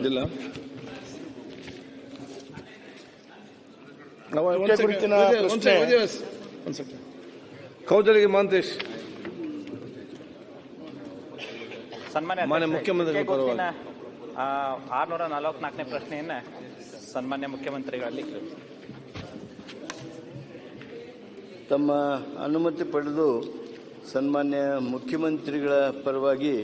ಇಲ್ಲ. ನಾವು ಮಹಂತೇಶ್ ಸನ್ಮಾನ್ಯ ಮುಖ್ಯಮಂತ್ರಿ. ಆರ್ನೂರ ನಲವತ್ನಾಲ್ಕನೇ ಪ್ರಶ್ನೆಯನ್ನ ಸನ್ಮಾನ್ಯ ಮುಖ್ಯಮಂತ್ರಿಗಳಲ್ಲಿ ತಮ್ಮ ಅನುಮತಿ ಪಡೆದು ಸನ್ಮಾನ್ಯ ಮುಖ್ಯಮಂತ್ರಿಗಳ ಪರವಾಗಿ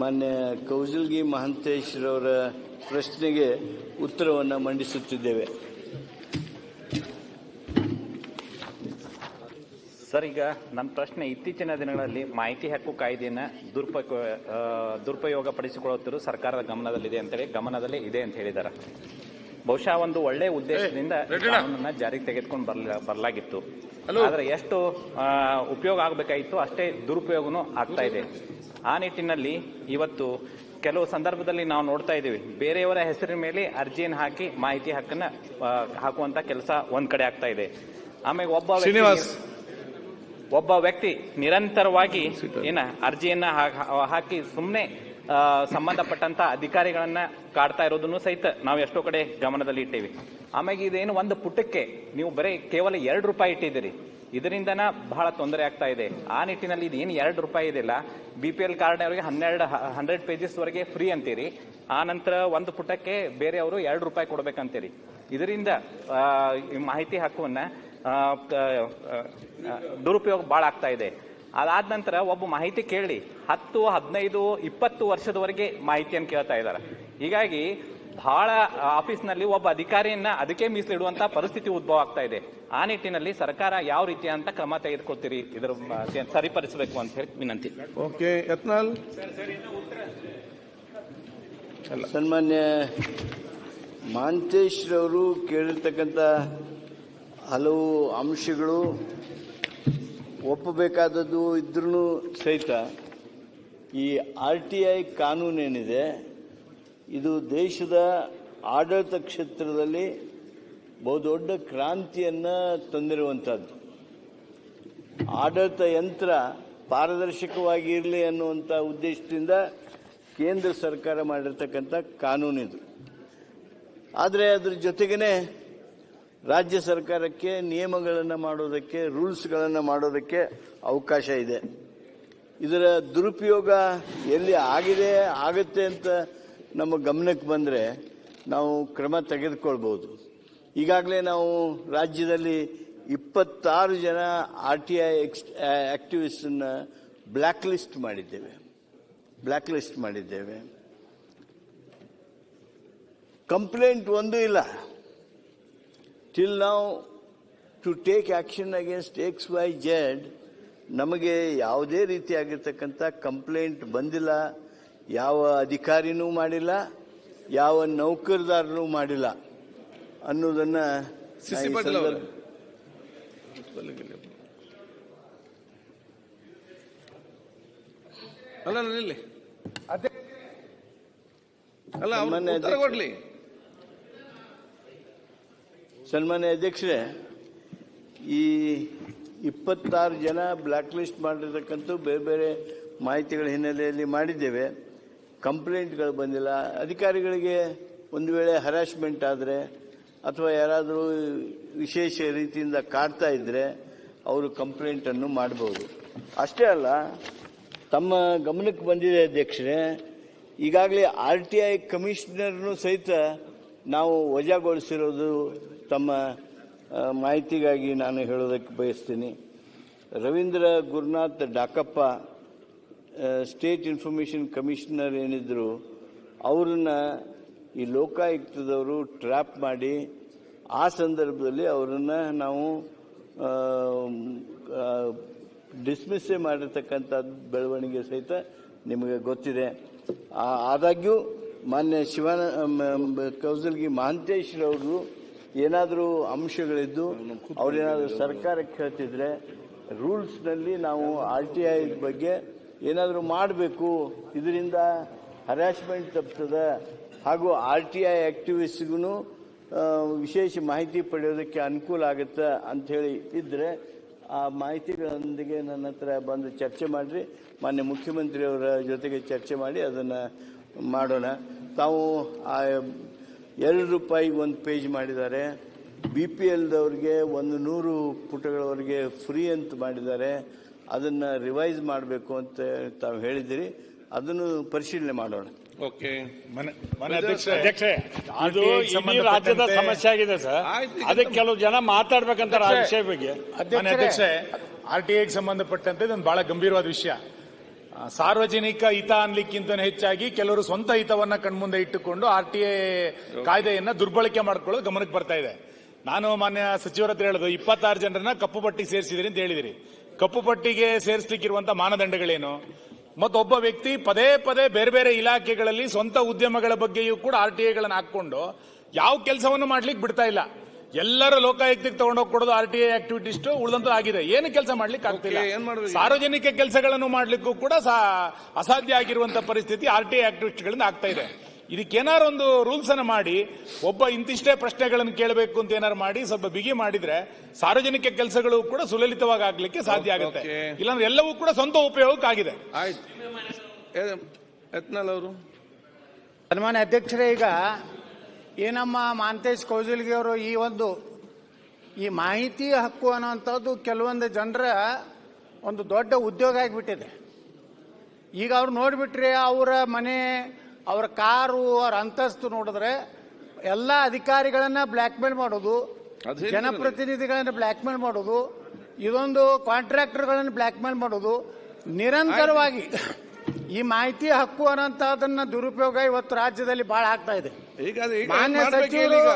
ಮಾನ್ಯ ಕೌಜಲ್ಗಿ ಮಹಂತೇಶ್ರವರ ಪ್ರಶ್ನೆಗೆ ಉತ್ತರವನ್ನು ಮಂಡಿಸುತ್ತಿದ್ದೇವೆ. ಸರ್, ಈಗ ನನ್ನ ಪ್ರಶ್ನೆ ಇತ್ತೀಚಿನ ದಿನಗಳಲ್ಲಿ ಮಾಹಿತಿ ಹಕ್ಕು ಕಾಯ್ದೆಯನ್ನು ದುರುಪಯೋಗ ದುರುಪಯೋಗ ಪಡಿಸಿಕೊಳ್ಳುತ್ತಿರುವ ಸರ್ಕಾರದ ಗಮನದಲ್ಲಿದೆ ಅಂತೇಳಿ, ಗಮನದಲ್ಲಿ ಇದೆ ಅಂತ ಹೇಳಿದ್ದಾರೆ ಬಹುಶಃ ಒಂದು ಒಳ್ಳೆ ಉದ್ದೇಶದಿಂದ ಕಾನೂನನ್ನ ಜಾರಿಗೆ ತೆಗೆದುಕೊಂಡು ಬರ್ಲ ಬರಲಾಗಿತ್ತು. ಆದ್ರೆ ಎಷ್ಟು ಉಪಯೋಗ ಆಗಬೇಕಾಗಿತ್ತು ಅಷ್ಟೇ ದುರುಪಯೋಗನೂ ಆಗ್ತಾ ಇದೆ. ಆ ನಿಟ್ಟಿನಲ್ಲಿ ಇವತ್ತು ಕೆಲವು ಸಂದರ್ಭದಲ್ಲಿ ನಾವು ನೋಡ್ತಾ ಇದ್ದೀವಿ. ಬೇರೆಯವರ ಹೆಸರಿನ ಮೇಲೆ ಅರ್ಜಿಯನ್ನು ಹಾಕಿ ಮಾಹಿತಿ ಹಕ್ಕನ್ನ ಹಾಕುವಂತ ಕೆಲಸ ಒಂದ್ ಕಡೆ ಆಗ್ತಾ ಇದೆ. ಆಮೇಲೆ ಒಬ್ಬ ವ್ಯಕ್ತಿ ಒಬ್ಬ ವ್ಯಕ್ತಿ ನಿರಂತರವಾಗಿ ಏನ ಅರ್ಜಿಯನ್ನ ಹಾಕಿ ಸುಮ್ಮನೆ ಸಂಬಂಧಪಟ್ಟಂತ ಅಧಿಕಾರಿಗಳನ್ನ ಕಾಡ್ತಾ ಇರೋದನ್ನು ಸಹಿತ ನಾವು ಎಷ್ಟೋ ಕಡೆ ಗಮನದಲ್ಲಿ ಇಟ್ಟೇವೆ. ಆಮೇಲೆ ಇದೇನು ಒಂದು ಪುಟಕ್ಕೆ ನೀವು ಬರೀ ಕೇವಲ ಎರಡು ರೂಪಾಯಿ ಇಟ್ಟಿದ್ದೀರಿ. ಇದರಿಂದನ ಬಹಳ ತೊಂದರೆ ಆಗ್ತಾ ಇದೆ. ಆ ನಿಟ್ಟಿನಲ್ಲಿ ಇದೇನು ಎರಡು ರೂಪಾಯಿ ಇದೆಲ್ಲ ಬಿ ಪಿ ಎಲ್ ಕಾರ್ಡ್ನವರಿಗೆ ಹನ್ನೆರಡು ಹಂಡ್ರೆಡ್ ಪೇಜಸ್ ವರೆಗೆ ಫ್ರೀ ಅಂತೀರಿ. ಆ ನಂತರ ಒಂದು ಪುಟಕ್ಕೆ ಬೇರೆಯವರು ಎರಡು ರೂಪಾಯಿ ಕೊಡ್ಬೇಕಂತೀರಿ. ಇದರಿಂದ ಮಾಹಿತಿ ಹಕ್ಕುವನ್ನ ದುರುಪಯೋಗ ಬಹಳ ಆಗ್ತಾ ಇದೆ. ಅದಾದ ನಂತರ ಒಬ್ಬ ಮಾಹಿತಿ ಕೇಳಿ ಹತ್ತು ಹದಿನೈದು ಇಪ್ಪತ್ತು ವರ್ಷದವರೆಗೆ ಮಾಹಿತಿಯನ್ನು ಕೇಳ್ತಾ ಇದ್ದಾರೆ. ಹೀಗಾಗಿ ಬಹಳ ಆಫೀಸ್ನಲ್ಲಿ ಒಬ್ಬ ಅಧಿಕಾರಿಯನ್ನ ಅದಕ್ಕೆ ಮೀಸಲಿಡುವಂತಹ ಪರಿಸ್ಥಿತಿ ಉದ್ಭವ ಆಗ್ತಾ ಇದೆ. ಆ ನಿಟ್ಟಿನಲ್ಲಿ ಸರ್ಕಾರ ಯಾವ ರೀತಿಯಂತ ಕ್ರಮ ತೆಗೆದುಕೊಳ್ತೀರಿ ಇದರ ಮ- ಸರಿಪಡಿಸಬೇಕು ಅಂತ ಹೇಳಿ ವಿನಂತಿ. ಓಕೆ ಯತ್ನಾಲ್? ಸನ್ಮಾನ್ಯ ಮಾಂತೇಶ್ರವರು ಕೇಳಿರ್ತಕ್ಕಂಥ ಹಲವು ಅಂಶಗಳು ಒಪ್ಪಬೇಕಾದದ್ದು ಇದ್ರೂ ಸಹಿತ ಈ ಆರ್ ಟಿ ಐ ಕಾನೂನೇನಿದೆ, ಇದು ದೇಶದ ಆಡಳಿತ ಕ್ಷೇತ್ರದಲ್ಲಿ ಬಹುದೊಡ್ಡ ಕ್ರಾಂತಿಯನ್ನು ತಂದಿರುವಂಥದ್ದು ಆಡಳಿತ ಯಂತ್ರ ಪಾರದರ್ಶಕವಾಗಿ ಇರಲಿ ಅನ್ನುವಂಥ ಉದ್ದೇಶದಿಂದ ಕೇಂದ್ರ ಸರ್ಕಾರ ಮಾಡಿರ್ತಕ್ಕಂಥ ಕಾನೂನಿದು. ಆದರೆ ಅದ್ರ ಜೊತೆಗೇನೆ ರಾಜ್ಯ ಸರ್ಕಾರಕ್ಕೆ, ನಿಯಮಗಳನ್ನು ಮಾಡೋದಕ್ಕೆ, ರೂಲ್ಸ್ಗಳನ್ನು ಮಾಡೋದಕ್ಕೆ ಅವಕಾಶ ಇದೆ. ಇದರ ದುರುಪಯೋಗ ಎಲ್ಲಿ ಆಗಿದೆ, ಆಗುತ್ತೆ ಅಂತ ನಮ್ಮ ಗಮನಕ್ಕೆ ಬಂದರೆ ನಾವು ಕ್ರಮ ತೆಗೆದುಕೊಳ್ಬೋದು ಈಗಾಗಲೇ ನಾವು ರಾಜ್ಯದಲ್ಲಿ ಇಪ್ಪತ್ತಾರು ಜನ ಆರ್ ಟಿ ಐ ಎಕ್ಸ್ ಆಕ್ಟಿವಿಸ್ಟನ್ನು ಬ್ಲ್ಯಾಕ್ ಲಿಸ್ಟ್ ಮಾಡಿದ್ದೇವೆ. ಬ್ಲ್ಯಾಕ್ ಲಿಸ್ಟ್ ಮಾಡಿದ್ದೇವೆ. ಕಂಪ್ಲೇಂಟ್ ಒಂದೂ ಇಲ್ಲ. ಟಿಲ್ ನಾವು to take action against X Y Z ನಮಗೆ ಯಾವುದೇ ರೀತಿಯಾಗಿರ್ತಕ್ಕಂಥ ಕಂಪ್ಲೇಂಟ್ ಬಂದಿಲ್ಲ ಯಾವ ಅಧಿಕಾರಿನೂ ಮಾಡಿಲ್ಲ ಯಾವ ನೌಕರದಾರನೂ ಮಾಡಿಲ್ಲ ಅನ್ನೋದನ್ನು ಅಲ್ಲ ಅಲ್ಲ, ಸನ್ಮಾನ್ಯ ಅಧ್ಯಕ್ಷರೇ, ಈ ಇಪ್ಪತ್ತಾರು ಜನ ಬ್ಲ್ಯಾಕ್ ಲಿಸ್ಟ್ ಮಾಡಿರ್ತಕ್ಕಂಥ ಬೇರೆ ಬೇರೆ ಮಾಹಿತಿಗಳ ಹಿನ್ನೆಲೆಯಲ್ಲಿ ಮಾಡಿದ್ದೇವೆ. ಕಂಪ್ಲೇಂಟ್ಗಳು ಬಂದಿಲ್ಲ. ಅಧಿಕಾರಿಗಳಿಗೆ ಒಂದು ವೇಳೆ ಹರಾಸ್ಮೆಂಟ್ ಆದರೆ ಅಥವಾ ಯಾರಾದರೂ ವಿಶೇಷ ರೀತಿಯಿಂದ ಕಾಡ್ತಾ ಇದ್ದರೆ ಅವರು ಕಂಪ್ಲೇಂಟನ್ನು ಮಾಡಬಹುದು ಅಷ್ಟೇ ಅಲ್ಲ, ತಮ್ಮ ಗಮನಕ್ಕೆ ಬಂದಿದೆ ಅಧ್ಯಕ್ಷರೇ, ಈಗಾಗಲೇ ಆರ್ ಟಿ ಐ ಕಮಿಷನರ್ನು ಸಹಿತ ನಾವು ವಜಾಗೊಳಿಸಿರೋದು ತಮ್ಮ ಮಾಹಿತಿಗಾಗಿ ನಾನು ಹೇಳೋದಕ್ಕೆ ಬಯಸ್ತೀನಿ. Ravindra Gurunath Dakappa state information commissioner ಏನಿದ್ರು, ಅವರನ್ನ ಈ ಲೋಕಾಯುಕ್ತದವರು ಟ್ರ್ಯಾಪ್ ಮಾಡಿ, ಆ ಸಂದರ್ಭದಲ್ಲಿ ಅವರನ್ನ ನಾವು ಡಿಸ್ಮಿಸ್ಸೇ ಮಾಡಿರ್ತಕ್ಕಂಥ ಬೆಳವಣಿಗೆ ಸಹಿತ ನಿಮಗೆ ಗೊತ್ತಿದೆ. ಆದಾಗ್ಯೂ ಮಾನ್ಯ ಶಿವನ ಕೌಸಲ್ಗಿ ಮಹಾಂತೇಶ್ರವರು ಏನಾದರೂ ಅಂಶಗಳಿದ್ದು ಅವರೇನಾದರೂ ಸರ್ಕಾರಕ್ಕೆ ಹೇಳ್ತಿದ್ರೆ ರೂಲ್ಸ್ನಲ್ಲಿ ನಾವು ಆರ್ ಟಿ ಐ ಬಗ್ಗೆ ಏನಾದರೂ ಮಾಡಬೇಕು. ಇದರಿಂದ ಹರಾಸ್ಮೆಂಟ್ ತಪ್ತದೆ ಹಾಗೂ ಆರ್ ಟಿ ಐ ಆಕ್ಟಿವಿಸ್ಟ್ಗೂ ವಿಶೇಷ ಮಾಹಿತಿ ಪಡೆಯೋದಕ್ಕೆ ಅನುಕೂಲ ಆಗುತ್ತೆ ಅಂಥೇಳಿ ಇದ್ದರೆ ಆ ಮಾಹಿತಿಗಳೊಂದಿಗೆ ನನ್ನ ಹತ್ರ ಬಂದು ಚರ್ಚೆ ಮಾಡಿರಿ. ಮಾನ್ಯ ಮುಖ್ಯಮಂತ್ರಿಯವರ ಜೊತೆಗೆ ಚರ್ಚೆ ಮಾಡಿ ಅದನ್ನು ಮಾಡೋಣ. ತಾವು ಆ ಎರಡು ರೂಪಾಯಿಗೆ ಒಂದು ಪೇಜ್ ಮಾಡಿದ್ದಾರೆ. ಬಿ ಪಿ ಎಲ್ದವ್ರಿಗೆ ಒಂದು ನೂರು ಪುಟಗಳವರೆಗೆ ಫ್ರೀ ಅಂತ ಮಾಡಿದ್ದಾರೆ. ಅದನ್ನು ರಿವೈಸ್ ಮಾಡಬೇಕು ಅಂತ ತಾವು ಹೇಳಿದ್ದೀರಿ. ಅದನ್ನು ಪರಿಶೀಲನೆ ಮಾಡೋಣ. ಓಕೆ. ರಾಜ್ಯದ ಸಮಸ್ಯೆ ಆಗಿದೆ ಸರ್ ಅದಕ್ಕೆ ಕೆಲವು ಜನ ಮಾತಾಡ್ಬೇಕಂತಾರೆ ಆ ವಿಷಯ ಬಗ್ಗೆ. ಅಧ್ಯಕ್ಷ ಅಧ್ಯಕ್ಷರೇ ಆರ್ ಟಿ ಐಗೆ ಸಂಬಂಧಪಟ್ಟಂತೆ ಇದೊಂದು ಬಹಳ ಗಂಭೀರವಾದ ವಿಷಯ. ಸಾರ್ವಜನಿಕ ಹಿತ ಅನ್ಲಿಕ್ಕಿಂತ ಹೆಚ್ಚಾಗಿ ಕೆಲವರು ಸ್ವಂತ ಹಿತವನ್ನ ಕಣ್ಮುಂದೆ ಇಟ್ಟುಕೊಂಡು ಆರ್ ಟಿ ಎ ಕಾಯ್ದೆಯನ್ನ ದುರ್ಬಳಕೆ ಮಾಡ್ಕೊಳ್ಳೋದು ಗಮನಕ್ಕೆ ಬರ್ತಾ ಇದೆ. ನಾನು ಮಾನ್ಯ ಸಚಿವರ ಹತ್ರ ಹೇಳೋದು ಇಪ್ಪತ್ತಾರು ಜನರನ್ನ ಕಪ್ಪು ಪಟ್ಟಿಗೆ ಸೇರಿಸಿದಿರಿ ಅಂತ ಹೇಳಿದಿರಿ. ಕಪ್ಪು ಪಟ್ಟಿಗೆ ಸೇರಿಸಲಿಕ್ಕಿರುವಂತ ಮಾನದಂಡಗಳೇನು? ಮತ್ತೊಬ್ಬ ವ್ಯಕ್ತಿ ಪದೇ ಪದೇ ಬೇರೆ ಬೇರೆ ಇಲಾಖೆಗಳಲ್ಲಿ ಸ್ವಂತ ಉದ್ಯಮಗಳ ಬಗ್ಗೆಯೂ ಕೂಡ ಆರ್ ಟಿ ಐಗಳನ್ನು ಹಾಕೊಂಡು ಯಾವ ಕೆಲಸವನ್ನು ಮಾಡ್ಲಿಕ್ಕೆ ಬಿಡ್ತಾ ಇಲ್ಲ. ಎಲ್ಲರ ಲೋಕಾಯುಕ್ತಿಗೆ ತಗೊಂಡೋಗಿ ಕೊಡೋದು ಆರ್ ಟಿ ಐ ಆಕ್ಟಿವಿಟೀಸ್ ಉಳಿದಂತ ಆಗಿದೆ. ಏನು ಕೆಲಸ ಮಾಡ್ಲಿಕ್ಕೆ ಆಗ್ತಿಲ್ಲ. ಸಾರ್ವಜನಿಕ ಕೆಲಸಗಳನ್ನು ಮಾಡ್ಲಿಕ್ಕೂ ಕೂಡ ಸಾ- ಅಸಾಧ್ಯ ಆಗಿರುವಂತ ಪರಿಸ್ಥಿತಿ ಆರ್ ಟಿ ಐ ಆಕ್ಟಿವಿಸ್ಟ್ಗಳಿಂದ ಆಗ್ತಾ ಇದೆ. ಇದಕ್ಕೇನಾರು ಒಂದು ರೂಲ್ಸ್ ಅನ್ನು ಮಾಡಿ ಒಬ್ಬ ಇಂತಿಷ್ಟೇ ಪ್ರಶ್ನೆಗಳನ್ನು ಕೇಳಬೇಕು ಅಂತ ಏನಾರು ಮಾಡಿ ಸ್ವಲ್ಪ ಬಿಗಿ ಮಾಡಿದ್ರೆ ಸಾರ್ವಜನಿಕ ಕೆಲಸಗಳು ಕೂಡ ಸುಲಲಿತವಾಗಿ ಆಗ್ಲಿಕ್ಕೆ ಸಾಧ್ಯ ಆಗುತ್ತೆ. ಇಲ್ಲಾಂದ್ರೆ ಎಲ್ಲವೂ ಕೂಡ ಸ್ವಂತ ಉಪಯೋಗಕ್ಕಾಗಿದೆ. ಆಯ್ತು. ಅವರು? ಸನ್ಮಾನ್ಯ ಅಧ್ಯಕ್ಷರೇ ಈಗ ಈ ನಮ್ಮ ಮಾಂತೇಶ್ ಕೌಜಲ್ಗಿ ಅವರು ಈ ಒಂದು ಈ ಮಾಹಿತಿ ಹಕ್ಕು ಅನ್ನೋಂಥದ್ದು ಕೆಲವೊಂದು ಜನರ ಒಂದು ದೊಡ್ಡ ಉದ್ಯೋಗ ಆಗಿಬಿಟ್ಟಿದೆ. ಈಗ ಅವ್ರು ನೋಡಿಬಿಟ್ರೆ ಅವರ ಮನೆ ಅವರ ಕಾರು ಅವ್ರ ಅಂತಸ್ತು ನೋಡಿದ್ರೆ ಎಲ್ಲ ಅಧಿಕಾರಿಗಳನ್ನ ಬ್ಲ್ಯಾಕ್ ಮೇಲ್ ಮಾಡೋದು. ಜನಪ್ರತಿನಿಧಿಗಳನ್ನ ಬ್ಲ್ಯಾಕ್ ಮೇಲ್ ಮಾಡೋದು ಇದೊಂದು ಕಾಂಟ್ರಾಕ್ಟರ್ಗಳನ್ನು ಬ್ಲ್ಯಾಕ್ ಮೇಲ್ ಮಾಡೋದು. ನಿರಂತರವಾಗಿ ಈ ಮಾಹಿತಿ ಹಕ್ಕು ಅನ್ನೋಂಥದ್ದನ್ನ ದುರುಪಯೋಗ ಇವತ್ತು ರಾಜ್ಯದಲ್ಲಿ ಬಹಳ ಆಗ್ತಾ ಇದೆ. ಈಗ ಅದು ಈಗ ಮಾನ್ಯ ಮಾಡ್ಬೇಕು ಸಚಿವರು ಈಗ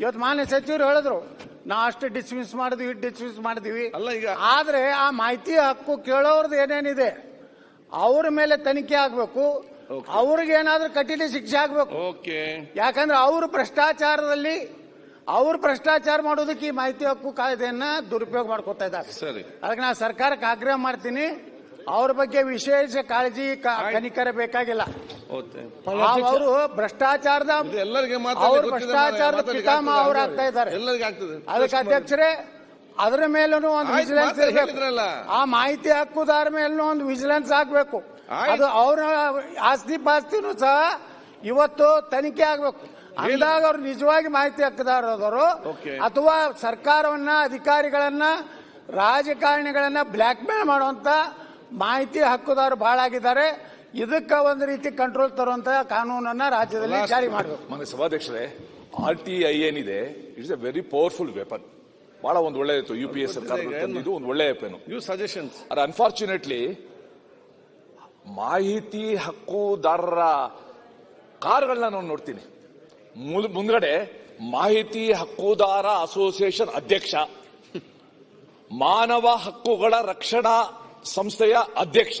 ಇವತ್ತು ಮಾನ್ಯ ಸಚಿವರು ಹೇಳಿದ್ರು ನಾ ಅಷ್ಟು ಡಿಸ್ಮಿಸ್ ಮಾಡಿದ್ವಿ ಡಿಸ್ಮಿಸ್ ಮಾಡಿದ್ವಿ. ಅಲ್ಲ ಈಗ ಆದ್ರೆ ಆ ಮಾಹಿತಿ ಹಕ್ಕು ಕೇಳೋರ್ದು ಏನೇನಿದೆ ಅವ್ರ ಮೇಲೆ ತನಿಖೆ ಆಗ್ಬೇಕು ಅವ್ರಿಗೆ ಏನಾದ್ರೂ ಕಠಿಣ ಶಿಕ್ಷೆ ಆಗ್ಬೇಕು. ಓಕೆ ಯಾಕಂದ್ರೆ ಅವರು ಭ್ರಷ್ಟಾಚಾರದಲ್ಲಿ ಅವ್ರು ಭ್ರಷ್ಟಾಚಾರ ಮಾಡೋದಕ್ಕೆ ಈ ಮಾಹಿತಿ ಹಕ್ಕು ಕಾಯ್ದೆಯನ್ನ ದುರುಪಯೋಗ ಮಾಡ್ಕೊತಾ ಇದ್ದಾರೆ. ಸರಿ. ಅದಕ್ಕೆ ನಾನು ಸರ್ಕಾರಕ್ಕೆ ಆಗ್ರಹ ಮಾಡ್ತೀನಿ ಅವ್ರ ಬಗ್ಗೆ ವಿಶೇಷ ಕಾಳಜಿ ಕ- ಕನಿಕರ ಬೇಕಾಗಿಲ್ಲ. ಅವರು ಭ್ರಷ್ಟಾಚಾರದ ಎಲ್ಲರಿಗೆ ಅವ್ರು ಭ್ರಷ್ಟಾಚಾರದ ಪಿತಾಮಹ ಅವ್ರು ಆಗ್ತಾ ಇದ್ದಾರೆ. ಎಲ್ಲರಿಗೆ ಆಗ್ತದೆ. ಅದಕ್ಕೆ ಅಧ್ಯಕ್ಷರೇ ಅದರ ಮೇಲೂ ಒಂದು ವಿಜಿಲೆನ್ಸ್ ಇರಬೇಕು. ಆ ಮಾಹಿತಿ ಹಕ್ಕುದಾರ ಮೇಲೂ ಒಂದು ವಿಜಿಲೆನ್ಸ್ ಆಗ್ಬೇಕು. ಅದು ಅವರ ಆಸ್ತಿ ಪಾಸ್ತಿನೂ ಸಹ ಇವತ್ತು ತನಿಖೆ ಆಗ್ಬೇಕು. ಅಂದಾಗ ಅವ್ರು ನಿಜವಾಗಿ ಮಾಹಿತಿ ಹಕ್ಕುದಾರದವರು. ಅಥವಾ ಸರ್ಕಾರವನ್ನ ಅಧಿಕಾರಿಗಳನ್ನ ರಾಜಕಾರಣಿಗಳನ್ನ ಬ್ಲ್ಯಾಕ್ ಮೇಲ್ ಮಾಡುವಂತ ಮಾಹಿತಿ ಹಕ್ಕುದಾರರು ಬಹಳ ಆಗಿದ್ದಾರೆ. ಇದಕ್ಕೆ ಒಂದು ರೀತಿ ಕಂಟ್ರೋಲ್ ತರುವಂತ ಕಾನೂನನ್ನ ರಾಜ್ಯದಲ್ಲಿ ಜಾರಿ ಮಾಡಬೇಕು. ಮನೆ ಸಭಾಧ್ಯಕ್ಷರೇ ಆರ್ ಟಿ ಐ ಏನಿದೆ it's a very powerful weapon ಬಹಳ ಒಂದು ಒಳ್ಳೆ ಇತ್ತು ಯು ಪಿ ಎಸ್ ಸರ್ಕಾರ ಇದು ಒಂದು ಒಳ್ಳೆ ವೆಪನ್ ಯು ಸಜೆಷನ್ ಅದು ಅನ್ಫಾರ್ಚುನೇಟ್ಲಿ ಮಾಹಿತಿ ಹಕ್ಕುದಾರರ ಕಾರ್ಗಳನ್ನ ನಾನು ನೋಡ್ತೀನಿ. ಮುಂದ್ಗಡೆ ಮಾಹಿತಿ ಹಕ್ಕುದಾರ ಅಸೋಸಿಯೇಷನ್ ಅಧ್ಯಕ್ಷ ಮಾನವ ಹಕ್ಕುಗಳ ರಕ್ಷಣಾ ಸಂಸ್ಥೆಯ ಅಧ್ಯಕ್ಷ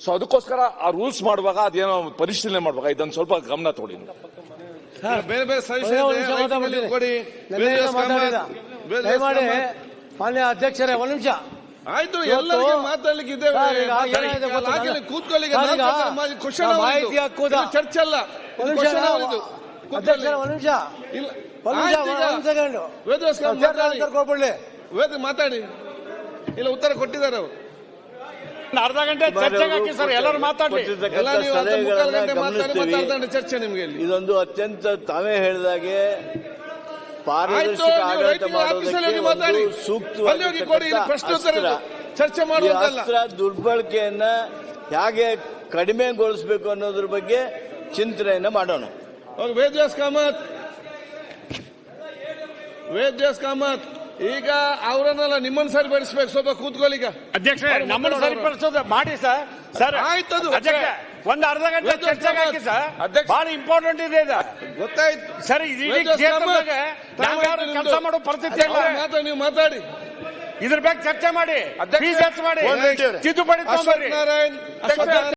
so ಅದಕ್ಕೋಸ್ಕರ ಆ ರೂಲ್ಸ್ ಮಾಡುವಾಗ ಅದೇನೋ ಪರಿಶೀಲನೆ ಮಾಡುವಾಗ ಇದನ್ನು ಸ್ವಲ್ಪ ಗಮನ ತಗೊಳ್ಳಿ ಬೇರೆ ಬೇರೆ ಮಾನ್ಯ ಅಧ್ಯಕ್ಷರೇ ಒಂದ್ ನಿಮಿಷ. ಆಯ್ತು ಎಲ್ಲರಿಗೆ ಮಾತಾಡ್ಲಿಕ್ಕೆ ಇದ್ದೇವೆ. ಕೂತ್ಕೊಳ್ಳಿ ಮಾಹಿತಿ ಹಕ್ಕುದ- ಚರ್ಚೆ ಅಲ್ಲ. ಒಂದ್ ನಿಮಿಷ ಅಧ್ಯಕ್ಷರೇ ಒಂದ್ ಮಾತಾಡಿ. ವೇದ ಮಾತಾಡಿ. ಇಲ್ಲ ಉತ್ತರ ಕೊಟ್ಟಿದ್ದಾರೆ ಅವರು. ಅರ್ಧ ಗಂಟೆ ಚರ್ಚೆಗೆ ಹಾಕಿ ಸರ್ ಎಲ್ಲರೂ ಮಾತಾಡ್ಲಿ. ಕೊಟ್ಟಿರ್ತಕ್ಕಂಥ ಎಲ್ಲ ನೀವು ಅರ್ಧ ಮುಕ್ಕಾಲು ಗಂಟೆ ಮಾತಾಡಿ ಮತ್ತೆ ಅರ್ಧ ಗಂಟೆ ಚರ್ಚೆ ನಿಮ್ಗೆ ಇಲ್ಲಿ. ಇದೊಂದು ಅತ್ಯಂತ ತಾವೇ ಹೇಳಿದಾಗೆ ಪಾರದರ್ಶಕ ಆಡಳಿತ ಮಾಡೋದಕ್ಕೆ ಚರ್ಚೆ ಅಸ್ತ್ರ ದುರ್ಬಳಕೆಯನ್ನ ಹೇಗೆ ಕಡಿಮೆಗೊಳಿಸಬೇಕು ಅನ್ನೋದ್ರ ಬಗ್ಗೆ ಚಿಂತನೆಯನ್ನ ಮಾಡೋಣ. ವೇದ್ಯಾಸ್ ಕಾಮತ್. ವೇದ್ಯಾಸ್ ಕಾಮತ್. ಈಗ ಅವರನ್ನೆಲ್ಲ ನಿಮ್ಮನ್ನ ಸರಿಪಡಿಸ್ಬೇಕು. ಸ್ವಲ್ಪ ಕೂತ್ಕೊಳ್ಳಿ ಈಗ. ಅಧ್ಯಕ್ಷರೇ ನಮ್ಮನ್ನು ಸರಿಪಡಿಸೋದು ಮಾಡಿ ಸರ್. ಸರ್ ಆಯ್ತು ಅದು. ಅಧ್ಯಕ್ಷ ಒಂದು ಅರ್ಧ ಗಂಟೆ ಚರ್ಚೆ ಹಾಕಿ ಸರ್. ಅಧ್ಯಕ್ಷ. ಬಹಳ ಇಂಪಾರ್ಟೆಂಟ್ ಇದೆ ಇದು. ಗೊತ್ತಾಯ್ತು. ಸರ್ ಇಡೀ ಕ್ಷೇತ್ರದಾಗ ಕೆಲಸ ಮಾಡೋ ಪರಿಸ್ಥಿತಿ ಇಲ್ಲ. ನೀವು ಮಾತಾಡಿ. ಇದ್ರ ಬಗ್ಗೆ ಚರ್ಚೆ ಮಾಡಿ. ಅಧ್ಯಕ್ಷ. ಮಾಡಿ. ತಿದ್ದುಪಡಿ ನಾರಾಯಣ್